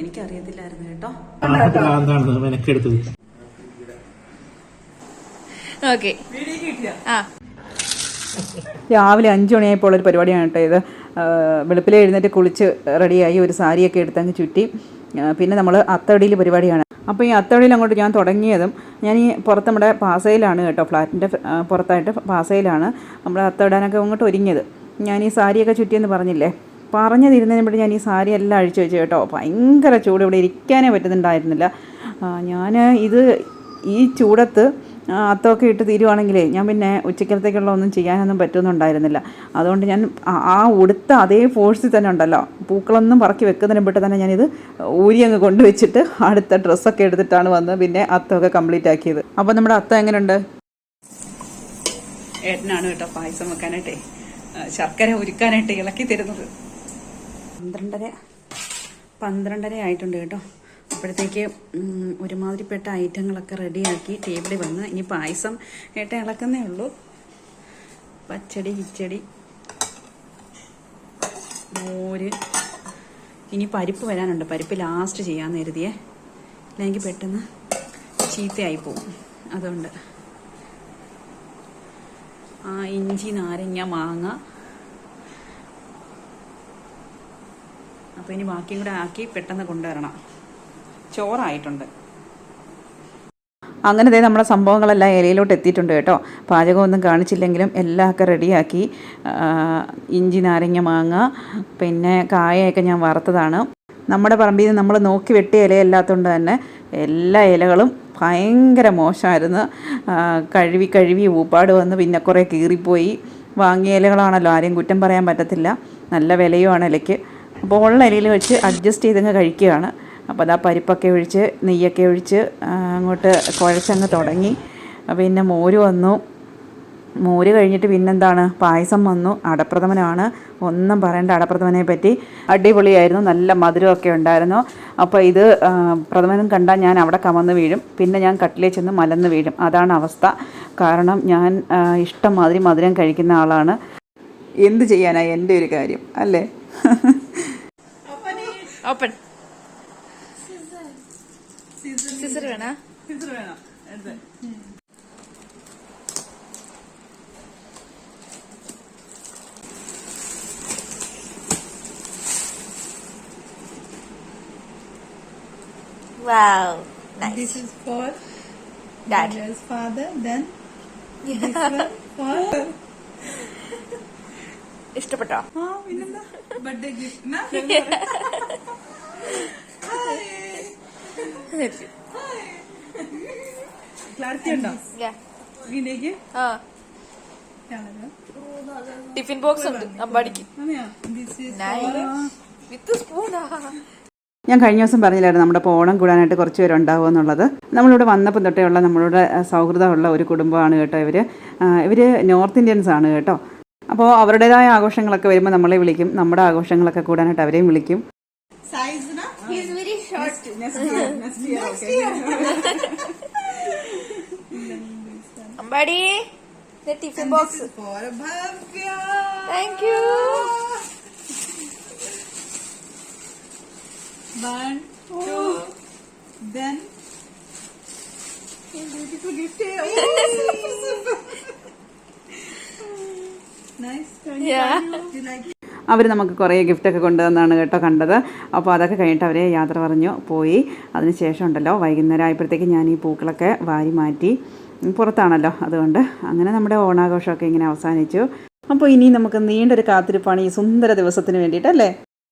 എനിക്കറിയത്തില്ലായിരുന്നു കേട്ടോ. ഓക്കെ. ആ. രാവിലെ അഞ്ച് മണിയായപ്പോൾ ഒരു പരിപാടിയാണ് കേട്ടോ ഇത്. വെളുപ്പിലെ എഴുന്നേറ്റ് കുളിച്ച് റെഡിയായി ഒരു സാരിയൊക്കെ എടുത്തങ്ങ് ചുറ്റി. പിന്നെ നമ്മൾ അത്തടിയിൽ പരിപാടിയാണ്. അപ്പോൾ ഈ അത്തടിയിൽ അങ്ങോട്ട് ഞാൻ തുടങ്ങിയതും ഞാൻ ഈ പുറത്ത് നമ്മുടെ പാസയിലാണ് കേട്ടോ ഫ്ലാറ്റിന്റെ പുറത്തായിട്ട് പാസയിലാണ് നമ്മൾ അത്തടാനൊക്കെ അങ്ങോട്ട് ഒരുങ്ങിയത്. ഞാൻ ഈ സാരിയൊക്കെ ചുറ്റിയെന്ന് പറഞ്ഞില്ലേ? പറഞ്ഞു തരുന്നതിന് വേണ്ടി ഞാൻ ഈ സാരി എല്ലാം അഴിച്ചു വെച്ചു കേട്ടോ. ഭയങ്കര ചൂട് ഇവിടെ ഇരിക്കാനേ പറ്റുന്നുണ്ടായിരുന്നില്ല. ഞാൻ ഇത് ഈ ചൂടത്ത് അത്തമൊക്കെ ഇട്ട് തീരുവാണെങ്കിലേ ഞാൻ പിന്നെ ഉച്ചക്കലത്തേക്കുള്ള ഒന്നും ചെയ്യാനൊന്നും പറ്റുന്നുണ്ടായിരുന്നില്ല. അതുകൊണ്ട് ഞാൻ ആ- ആ ഉടുത്ത അതേ ഫോഴ്സിൽ തന്നെ ഉണ്ടല്ലോ. പൂക്കളൊന്നും പറക്കി വെക്കുന്നതിന് മുമ്പ് തന്നെ ഞാനിത് ഊരി അങ്ങ് കൊണ്ടുവച്ചിട്ട് അടുത്ത ഡ്രസ്സൊക്കെ എടുത്തിട്ടാണ് വന്ന് പിന്നെ അത്തമൊക്കെ കംപ്ലീറ്റ് ആക്കിയത്. അപ്പോൾ നമ്മുടെ അത്തം എങ്ങനെയുണ്ട് ഏട്ടനാണ് കേട്ടോ പായസം വെക്കാനായിട്ടേ ശർക്കര ഉരുക്കാനായിട്ട് ഇളക്കി തരുന്നത്. പന്ത്രണ്ടര പന്ത്രണ്ടര ആയിട്ടുണ്ട് കേട്ടോ. അപ്പോഴത്തേക്ക് ഒരുമാതിരിപ്പെട്ട ഐറ്റങ്ങളൊക്കെ റെഡിയാക്കി ടേബിളിൽ വന്ന് ഇനി പായസം ഏട്ട ഇളക്കുന്നേ ഉള്ളൂ. പച്ചടി കിച്ചടി മോര്. ഇനി പരിപ്പ് വരാനുണ്ട്. പരിപ്പ് ലാസ്റ്റ് ചെയ്യാമെന്ന് കരുതിയേ. അല്ലെങ്കിൽ പെട്ടെന്ന് ചീത്തയായി പോവും. അതുകൊണ്ട്. ആ ഇഞ്ചി നാരങ്ങ മാങ്ങ. അപ്പോൾ ഇനി ബാക്കിയും കൂടെ ആക്കി പെട്ടെന്ന് കൊണ്ടുവരണം. ചോറായിട്ടുണ്ട്. അങ്ങനെ ദേ നമ്മുടെ സംഭവങ്ങളെല്ലാം ഇലയിലോട്ട് എത്തിയിട്ടുണ്ട് കേട്ടോ. പാചകമൊന്നും കാണിച്ചില്ലെങ്കിലും എല്ലാം ഒക്കെ റെഡിയാക്കി ഇഞ്ചി നാരങ്ങ മാങ്ങ പിന്നെ കായയൊക്കെ ഞാൻ വറുത്തതാണ്. നമ്മുടെ പറമ്പിൽ നിന്ന് നമ്മൾ നോക്കി വെട്ടിയ ഇലയല്ലാത്തതുകൊണ്ട് തന്നെ എല്ലാ ഇലകളും ഭയങ്കര മോശമായിരുന്നു. കഴുകി കഴുകി ഊപ്പാട് വന്ന് പിന്നെ കുറേ കീറിപ്പോയി. വാങ്ങിയ ഇലകളാണല്ലോ ആരെയും കുറ്റം പറയാൻ പറ്റത്തില്ല. നല്ല വിലയുമാണ് ഇലയ്ക്ക്. അപ്പോൾ ഇലയിൽ വെച്ച് അഡ്ജസ്റ്റ് ചെയ്തങ്ങ് കഴിക്കുകയാണ്. അപ്പോൾ അതാ പരിപ്പൊക്കെ ഒഴിച്ച് നെയ്യൊക്കെ ഒഴിച്ച് അങ്ങോട്ട് കുഴച്ചങ്ങ് തുടങ്ങി. പിന്നെ മോര് വന്നു. മോര് കഴിഞ്ഞിട്ട് പിന്നെന്താണ്? പായസം വന്നു. അടപ്രഥമനാണ്. ഒന്നും പറയേണ്ട അടപ്രഥമനെ പറ്റി. അടിപൊളിയായിരുന്നു. നല്ല മധുരമൊക്കെ ഉണ്ടായിരുന്നു. അപ്പോൾ ഇത് പ്രഥമനും കണ്ടാൽ ഞാൻ അവിടെ കമന്ന് വീഴും. പിന്നെ ഞാൻ കട്ടിലേ ചെന്ന് മലന്ന് വീഴും. അതാണ് അവസ്ഥ. കാരണം ഞാൻ ഇഷ്ടം മാതിരി മധുരം കഴിക്കുന്ന ആളാണ്. എന്ത് ചെയ്യാനായി എന്റെ ഒരു കാര്യം? അല്ലേ? ഓപ്പൺ സിസർ വേണ Wow, nice. This is for Dad. Raja's father. Then this one for ഇഷ്ടപ്പെട്ടോ birthday gift. Na? Clarity ഉണ്ടോ? ഇതിലേക്ക്. ടിഫിൻ ബോക്സ് ഉണ്ട്. അമ്പാടിക്ക്. വിത്ത് സ്പൂണാ. ഞാൻ കഴിഞ്ഞ ദിവസം പറഞ്ഞില്ലായിരുന്നു നമ്മുടെ ഇപ്പോൾ ഓണം കൂടാനായിട്ട് കുറച്ച് പേരുണ്ടാവും എന്നുള്ളത്. നമ്മളിവിടെ വന്നപ്പം തൊട്ടേയുള്ള നമ്മളുടെ സൗഹൃദമുള്ള ഒരു കുടുംബമാണ് കേട്ടോ ഇവർ ഇവർ നോർത്ത് ഇന്ത്യൻസ് ആണ് കേട്ടോ. അപ്പോൾ അവരുടേതായ ആഘോഷങ്ങളൊക്കെ വരുമ്പോൾ നമ്മളെ വിളിക്കും. നമ്മുടെ ആഘോഷങ്ങളൊക്കെ കൂടാനായിട്ട് അവരെയും വിളിക്കും. Next year. Next year. Next okay. year. Ambadi tiffin box for Bhavya thank you One, two, oh. then. Beautiful gift. Oh, nice. Thank yeah. you. Do you like it? അവർ നമുക്ക് കുറേ ഗിഫ്റ്റൊക്കെ കൊണ്ടുവന്നാണ് കേട്ടോ കണ്ടത്. അപ്പോൾ അതൊക്കെ കഴിഞ്ഞിട്ട് അവരെ യാത്ര പറഞ്ഞു പോയി. അതിന് ശേഷം ഉണ്ടല്ലോ വൈകുന്നേരം ആയപ്പോഴത്തേക്ക് ഞാൻ ഈ പൂക്കളൊക്കെ വാരി മാറ്റി പുറത്താണല്ലോ. അതുകൊണ്ട് അങ്ങനെ നമ്മുടെ ഓണാഘോഷമൊക്കെ ഇങ്ങനെ അവസാനിച്ചു. അപ്പോൾ ഇനി നമുക്ക് നീണ്ടൊരു കാത്തിരിപ്പാണ് ഈ സുന്ദര ദിവസത്തിന് വേണ്ടിയിട്ടല്ലേ?